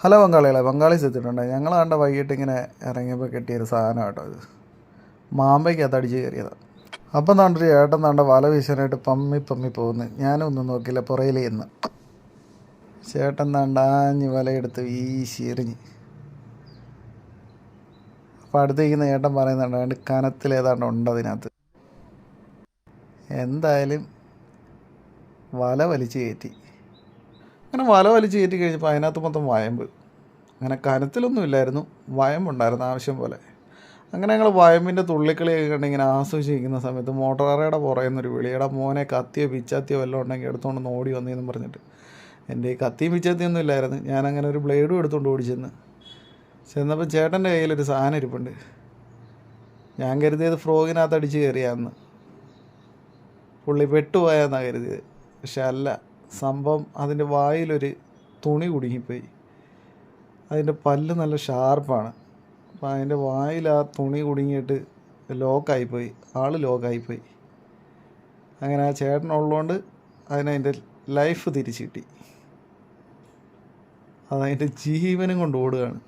Hello ബംഗാളികളെ Bengalis എത്തിയിട്ടുണ്ട്. ഞങ്ങൾ കണ്ട വൈകിട്ട് ഇങ്ങനെ ഇറങ്ങിയപ്പോൾ കിട്ടിയൊരു സാധനം കേട്ടോ ഇത്. മാമ്പയ്ക്കകത്ത് അടിച്ച് കയറിയതാണ് അപ്പം താണ്ടൊരു ഏട്ടൻ താണ്ട വല വീശാനായിട്ട് പമ്മി പമ്മി പോകുന്നു. ഞാനും ഒന്നും നോക്കിയില്ല പുറയിൽ ചെന്ന് ചേട്ടൻ താണ്ടാഞ്ഞ് വലയെടുത്ത് വീശി എറിഞ്ഞ്. അപ്പം അടുത്തിരിക്കുന്ന ഏട്ടൻ പറയുന്നുണ്ട് അതിന്റെ കനത്തിലേതാണ്ട് ഉണ്ട് അതിനകത്ത്. എന്തായാലും വല വലിച്ച് കയറ്റി. അങ്ങനെ വല വലിച്ച് കയറ്റി കഴിഞ്ഞപ്പോൾ അതിനകത്ത് മൊത്തം വയമ്പ്. അങ്ങനെ കനത്തിലൊന്നും ഇല്ലായിരുന്നു. വയമ്പുണ്ടായിരുന്നു ആവശ്യം പോലെ. അങ്ങനെ ഞങ്ങൾ വയമ്പിന്റെ തുള്ളിക്കളിയൊക്കെ കണ്ട് ഇങ്ങനെ ആസ്വദിച്ചിരിക്കുന്ന സമയത്ത് മോട്ടോറയുടെ പുറയുന്നൊരു വിളിയുടെ മോനെ കത്തിയോ പിച്ചാത്തിയോ വല്ലതും ഉണ്ടെങ്കിൽ എടുത്തുകൊണ്ട് ഓടി എന്ന് പറഞ്ഞിട്ട്. എന്റെ ഈ കത്തിയും പിച്ചാത്തിയൊന്നും ഇല്ലായിരുന്നു. ഞാൻ അങ്ങനെ ഒരു ബ്ലേഡും എടുത്തുകൊണ്ട് ഓടി ചെന്ന്. ചെന്നപ്പോൾ ചേട്ടന്റെ കയ്യിലൊരു സാധനം ഇരിപ്പുണ്ട്. ഞാൻ കരുതിയത് ഫ്രോഗിനകത്ത് അടിച്ച് കയറിയാന്ന്. പുള്ളി പെട്ടുപോയാന്നാണ് കരുതിയത്. പക്ഷെ അല്ല. സംഭവം അതിന്റെ വായിലൊരു തുണി കുടുങ്ങിപ്പോയി. അതിന്റെ പല്ല് നല്ല ഷാർപ്പാണ്. അപ്പം അതിന്റെ വായിൽ ആ തുണി കുടുങ്ങിയിട്ട് ലോക്കായിപ്പോയി. ആൾ ലോക്കായിപ്പോയി. അങ്ങനെ ആ ചേട്ടനുള്ളതുകൊണ്ട് അതിനതിന്റെ ലൈഫ് തിരിച്ചു കിട്ടി. അതതിന്റെ ജീവനും കൊണ്ട് ഓടുകയാണ്.